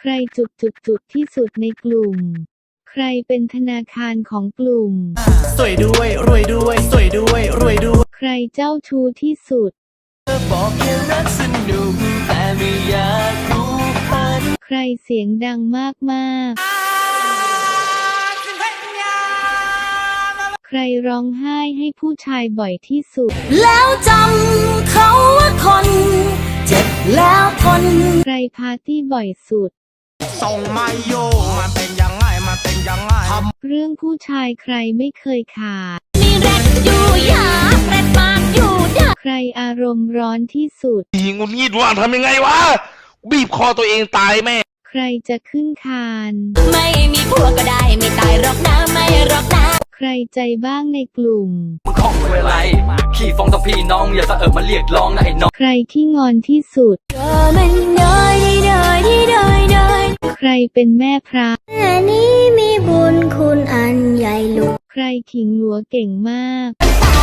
ใครจุดจุดจุดที่สุดในกลุ่ม ใครเป็นธนาคารของกลุ่ม สวยด้วยรวยด้วย สวยด้วยรวยด้วยใครเจ้าชู้ที่สุด บอกแค่รักสนุกแต่ไม่อยากรู้พันใครเสียงดังมากๆใครร้องไห้ให้ผู้ชายบ่อยที่สุด แล้วจำเขาว่าคน เจ็บแล้วทนใครปาร์ตี้บ่อยสุด ส่งมาโยมันเป็นยังไงมันเป็นยังไงเรื่องผู้ชายใครไม่เคยขาด มีแรดอยู่ยาแรดปากอยู่เด้อใครอารมณ์ร้อนที่สุดยิงงุนงิดว่าทำยังไงวะ บีบคอตัวเองตายแม่ ใครจะขึ้นคาน ไม่มีผัวก็ได้ไม่ตายหรอกนะไม่หรอกนะใครใจบ้างในกลุ่ม มึงของเวลาขี้ฟองต้องพี่น้องอย่าสะเอิบมาเรียกร้องนะไอ้น้อง ใครที่งอนที่สุด เธอมันน้อ รเป็นแม่พระแค่นี้มีบุญคุณอันใหญ่หลวง ใครขิงหัวเก่งมากตา